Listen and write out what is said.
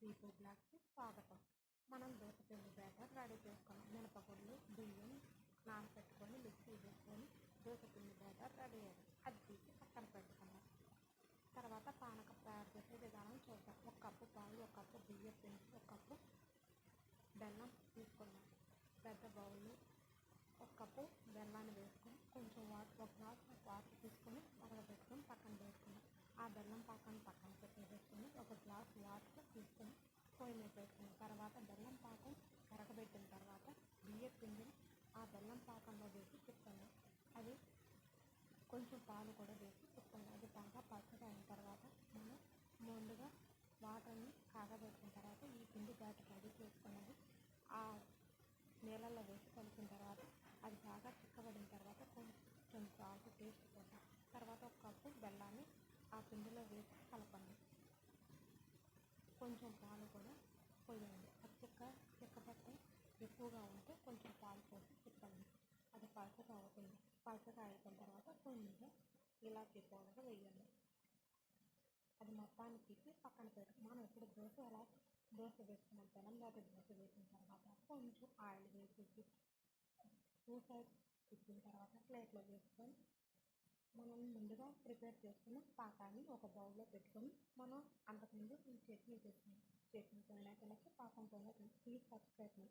దీపు బ్లాక్కి స్వాగతం. మనం దోసపిండి batter ready చేసుకున్నాం. మినపగుళ్ళు బియ్యం నానబెట్టుకొని మిక్సీ వేసుకొని దోసపిండి బ్యాటర్ రెడీ అయ్యింది. అది తీసి పక్కన పెట్టుకున్నాం. తర్వాత పానకం తయారు చేసే విధానం చూద్దాం. ఒక కప్పు పాలు ఒక కప్పు బియ్యం పిండి ఒక కప్పు బెల్లం తీసుకున్నాం. పెద్ద బౌల్ ఒక కప్పు బెల్లాన్ని వేసుకొని కొంచెం వాటర్ ఒక గ్లాస్ వాటర్ తీసుకొని మరగబెట్టుకొని పక్కన పెట్టుకున్నాం. ఆ బెల్లం పక్కన పక్కన పెట్టేసుకొని ఒక గ్లాస్ వాటర్ తీసుకొని పొయ్యి మీద వేసుకున్నాం తర్వాత బెల్లం పాకం కరగబెట్టిన తర్వాత బియ్యం పిండిని ఆ బెల్లం పాకంలో వేసి తిప్పండి అది కొంచెం పాలు కూడా వేసి తిప్పండి అది బాగా పచ్చగా అయిన తర్వాత మనం ముందుగా వాటర్ని కాగబెట్టిన తర్వాత ఈ పిండి బ్యాటర్ రెడీ చేసుకున్నది ఆ నీళ్ళల్లో వేసి కలిపిన తర్వాత అది బాగా చిక్కబడిన తర్వాత కొంచెం సాల్ట్ టేస్ట్ కోసం తర్వాత ఒక కప్పు బెల్లాన్ని ఆ పిండిలో వేసి కలపండి. కొంచెం పాలు కూడా ఎక్కువగా ఉంటే కొంచెం పాలు పోసి తిప్పండి. అది పలచగా అవుతుంది. పలసగా అయిపోయిన తర్వాత కొంచెం ఇలాచీ పౌడర్ వేయండి. అది మొత్తాన్ని తీసి పక్కన పెట్టు మనం ఇప్పుడు దోశ ఎలా దోశ వేసుకున్నాం తెలంగాణ దోశ వేసిన తర్వాత కొంచెం ఆయిల్ వేసేసి టూ సైడ్ తిప్పిన తర్వాత ప్లేట్లో వేసుకొని మనం ముందుగా ప్రిపేర్ చేసుకున్న పాకాన్ని ఒక బౌల్లో పెట్టుకొని మనం అంతకుముందు ఈ చట్నీ చేసుకున్నాం. చట్నీ తినడానికి పాకం తినడానికి ప్లీజ్ సబ్స్క్రైబ్ మీ